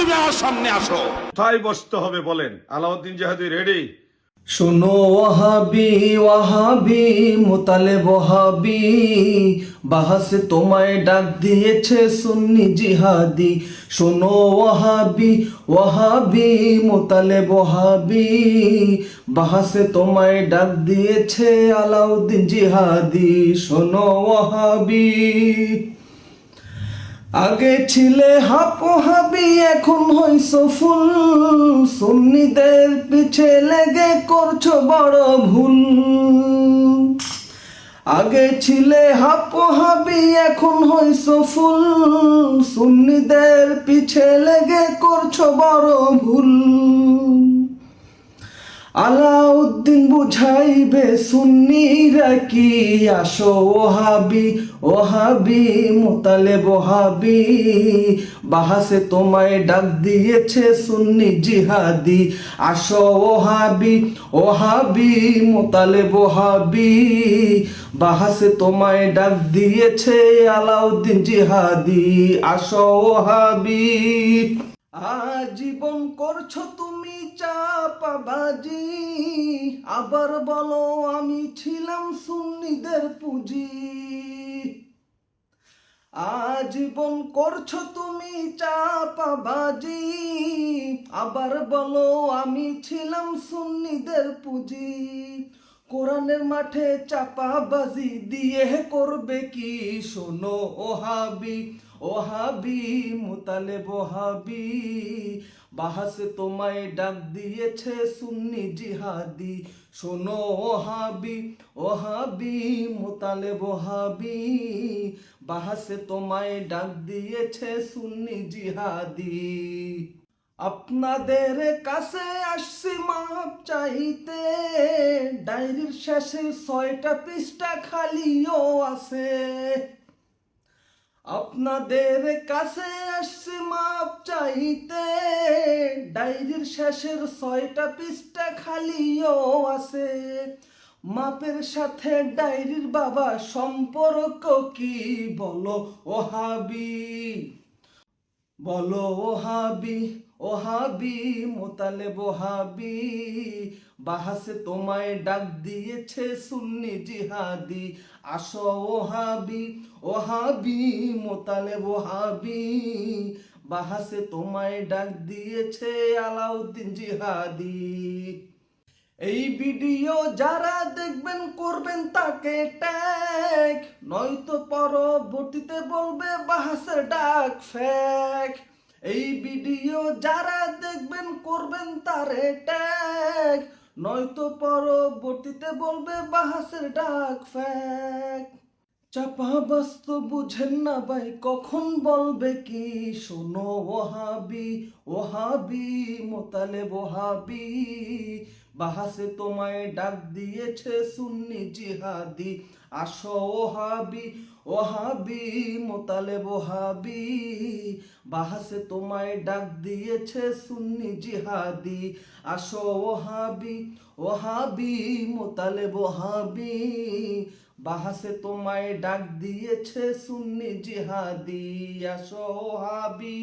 তুমি আমার সামনে আসো। কোথায় বসতে হবে বলেন? আলাউদ্দিন জাহাদি রেডি শোনো ওয়াহাবি ওয়াহাবি মোতালে বহাবি বাহাসে তোমায় ডাক দিয়েছে সুন্নি জিহাদি। শোনো ওয়াহাবি ওয়াহাবি মোতালে বহাবি বাহাসে তোমায় ডাক দিয়েছে আলাউদ্দিন জিহাদি। শোনো ওয়াহাবি। আগে ছিলে হাপো হাবি, এখন হইছ ফুল। সুন্নিদের পিছে লেগে করছ বড় ভুল। আগে ছিলে হাপো হাবি, এখন হইছ ফুল। সুন্নিদের পিছে লেগে করছ বড় ভুল। আলাউদ্দিন বুঝাইবে সুন্নিরা কি? আসো ওহাবি ওহাবি মোতালে বহাবি বাহাসে তোমায় ডাক দিয়েছে সুন্নি জিহাদি। আসো ওহাবি ওহাবি মোতালে বহাবি বাহাসে তোমায় ডাক দিয়েছে আলাউদ্দিন জিহাদি। আসো ওহাবি। আজীবন করছ তুমি চাপাবাজি। আবার বলো, আমি ছিলাম সুন্নিদের পুঁজি। আজীবন করছ তুমি চাপাবাজি। আবার বলো, আমি ছিলাম সুন্নিদের পুঁজি। কোরআনের মাঠে চাপাবাজি দিয়ে করবে কি? শোনো ওহাবি ওহাবি মুতালে বহাবি বাহাসে তোমায় ডাক দিয়েছে সুন্নি জিহাদি। শোনো ওহাবি ওহাবি মুতালে বহাবি বাহাসে তোমায় ডাক দিয়েছে সুন্নি জিহাদি। আপনাদের কাছে আসছি মাপ চাইতে। ডায়েরির শেষের ছয়টা পৃষ্ঠা খালিও আছে। আপনাদের কাছে আসছি মাপ চাইতে। ডায়েরির শেষের ছয়টা পৃষ্ঠা খালিও আছে। মাপের সাথে ডায়েরির বাবা সম্পর্ক কি বলো, ওহাবি? বলো ওহাবি ওহাবি মোতালে বহাবি বাহাসে তোমায় ডাক দিয়েছে সুন্নি জিহাদি। আসো ওহাবি ওহাবি মোতালে বহাবি বাহাসে তোমায় ডাক দিয়েছে আলাউদ্দিন জিহাদি। এই ভিডিও যারা দেখবেন, করবেন তাকে ট্যাগ নয়তো পরবর্তীতে বলবে, বাহাসের ডাক ফ্যাক এই ভিডিও যারা দেখবেন, করবেন তারে ট্যাগ নয়তো পরবর্তীতে বলবে, বাহাসের ডাক ফ্যাক চাপা বাস্তু বুঝেন না ভাই, কখন বলবে কি? শোনো ওহাবি ওহাবি মোতালে বহাবি বাহাসে তোমায় ডাক দিয়েছে সুন্নি জিহাদি। আসো ওহাবি ওহাবি মোতালে বহাবি বাহাসে তোমায় ডাক দিয়েছে সুন্নি জিহাদি। আসো ওহাবি ওহাবি মোতালে বহাবি বাহাসে তোমায় ডাক দিয়েছে সুন্নি জিহাদি। আসো ওহাবি।